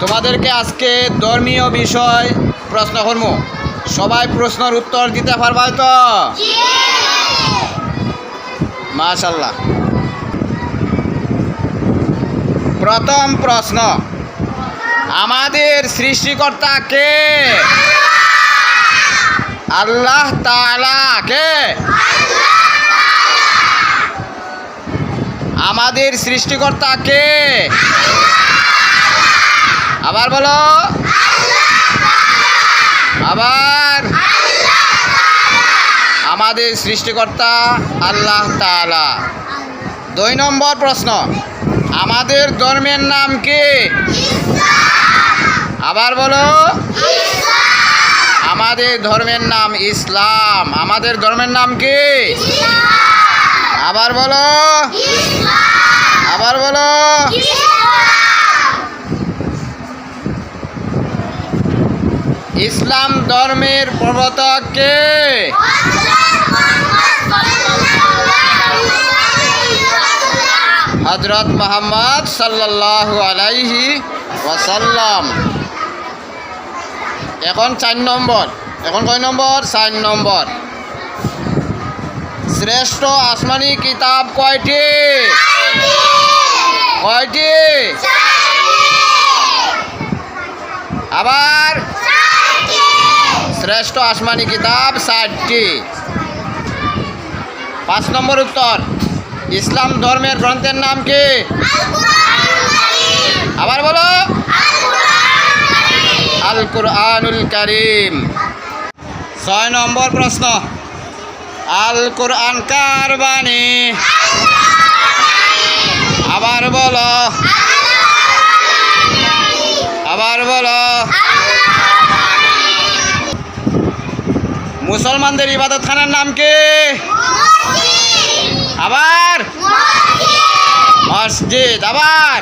তোমাদেরকে আজকে ধর্মীয় বিষয় প্রশ্ন করব। সবাই প্রশ্নের উত্তর দিতে পারবা তো? মাশাল্লাহ। প্রথম প্রশ্ন, আমাদের সৃষ্টিকর্তা কে? আল্লাহ তাআলা কে? আমাদের সৃষ্টিকর্তা কে? আবার বলো। আবার। আমাদের সৃষ্টিকর্তা আল্লাহ তাআলা। দুই নম্বর প্রশ্ন। আমাদের ধর্মের নাম কি? আবার বলো। আমাদের ধর্মের নাম ইসলাম। আমাদের ধর্মের নাম কি? আবার বলো। আবার বলো। ইসলাম ধর্মের প্রবর্তক কে? হজরত মোহাম্মদ সাল্লাল্লাহু আলাইহি ওয়াসাল্লাম। এখন চার নম্বর। এখন কয় নম্বর? চার নম্বর। শ্রেষ্ঠ আসমানি কিতাব কয়টি? কয়টি? শ্রেষ্ঠ আসমানি কিতাব ষাটটি। পাঁচ নম্বর উত্তর, ইসলাম ধর্মের গ্রন্থের নাম কি? আবার বলো। আল কুরআনুল করিম। ছয় নম্বর প্রশ্ন আল কুরআন কার বাণী আবার বলো আবার বলো মুসলমানদের ইবাদত খানার নাম কি? আবার? মসজিদ। আবার?